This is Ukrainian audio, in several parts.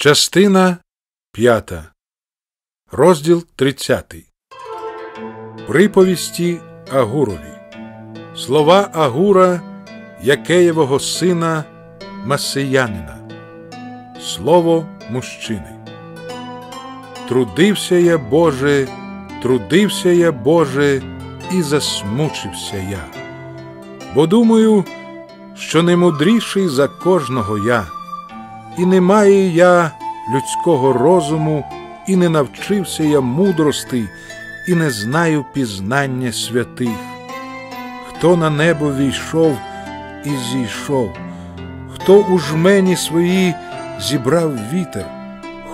Частина п'ята. Розділ 30. Приповісті Агурові. Слова Агура Якеєвого сина Масиянина. Слово мужчини. Трудився я, Боже, трудився я, Боже, і засмучився я. Бо думаю, що не мудріший за кожного я і не маю я людського розуму, і не навчився я мудрости, і не знаю пізнання святих. Хто на небо війшов і зійшов, хто у жмені свої зібрав вітер,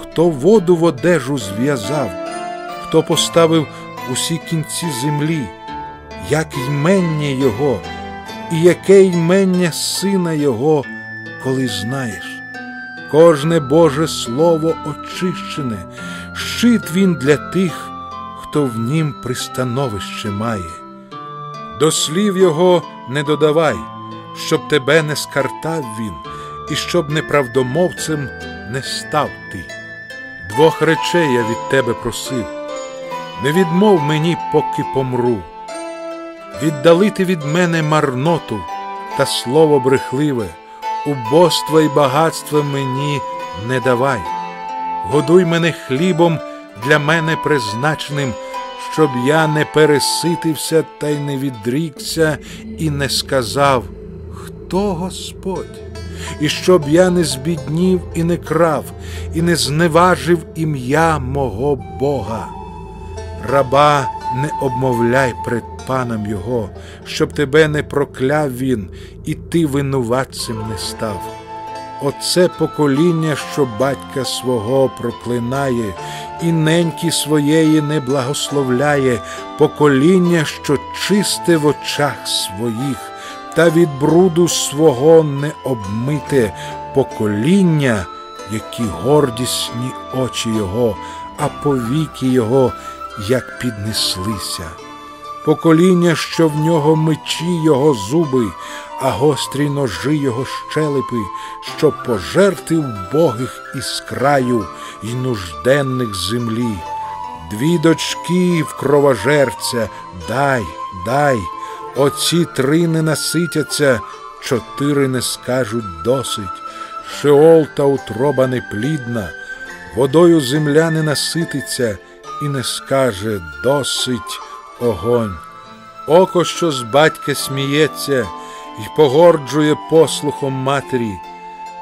хто воду в одежу зв'язав, хто поставив усі кінці землі, як ймення Його, і яке ймення сина Його, коли знаєш. Кожне Боже Слово очищене, щит він для тих, хто в нім пристановище має. До слів його не додавай, щоб тебе не скартав він, і щоб неправдомовцем не став ти. Двох речей я від тебе просив, не відмов мені, поки помру, віддалити від мене марноту та слово брехливе убоства і багатства мені не давай, годуй мене хлібом для мене призначеним, щоб я не переситився та й не відрікся, і не сказав, хто Господь, і щоб я не збіднів і не крав, і не зневажив ім'я мого Бога. Раба не обмовляй пред паном Його, щоб тебе не прокляв він, і ти винуватцем не став. Оце покоління, що батька свого проклинає, і неньки своєї не благословляє, покоління, що чисте в очах своїх, та від бруду свого не обмите, покоління, які гордісні очі Його, а повіки Його як піднеслися покоління, що в нього мечі його зуби, а гострі ножи його щелепи, що пожерти вбогих із краю й нужденних землі. Дві дочки в кровожерця, дай, дай, оці три не наситяться, чотири не скажуть досить. Шеол та утроба неплідна, водою земля не насититься і не скаже досить огонь. Око, що з батька сміється і погорджує послухом матері,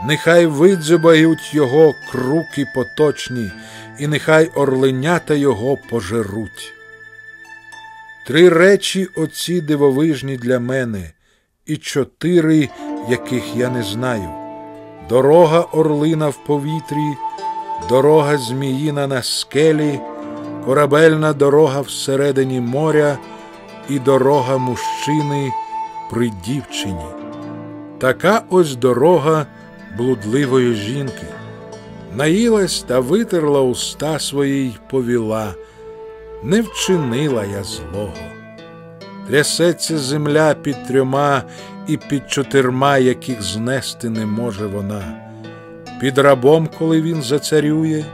нехай видзюбають його круки поточні, і нехай орленята його пожеруть. Три речі оці дивовижні для мене, і чотири, яких я не знаю. Дорога орлина в повітрі, дорога зміїна на скелі корабельна дорога всередині моря і дорога мужчини при дівчині. Така ось дорога блудливої жінки. Наїлась та витерла уста свої й повіла, не вчинила я злого. Трясеться земля під трьома і під чотирма, яких знести не може вона, під рабом, коли він зацарює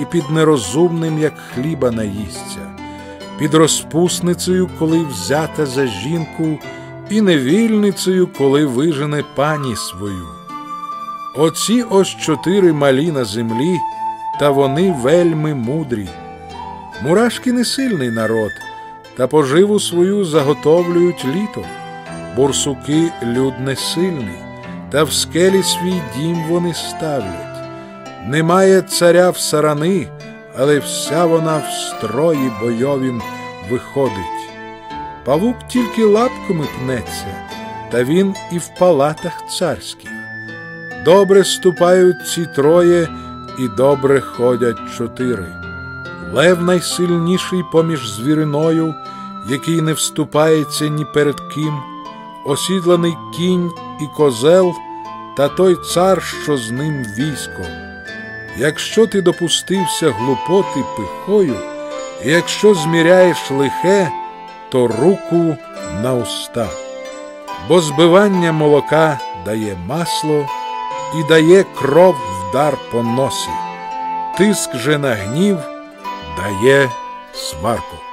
і під нерозумним, як хліба наїсться, під розпусницею, коли взята за жінку, і невільницею, коли вижене пані свою. Оці ось чотири малі на землі, та вони вельми мудрі. Мурашки не сильний народ, та поживу свою заготовлюють літо, бурсуки люд не сильний, та в скелі свій дім вони ставлять. Немає царя в сарани, але вся вона в строї бойовім виходить. Павук тільки лапками пнеться, та він і в палатах царських. Добре ступають ці троє і добре ходять чотири. Лев найсильніший поміж звіриною, який не вступається ні перед ким, осідланий кінь і козел, та той цар, що з ним військо. Якщо ти допустився глупоти пихою, і якщо зміряєш лихе, то руку на уста, бо збивання молока дає масло і дає кров вдар по носі. тиск же на гнів дає сварку.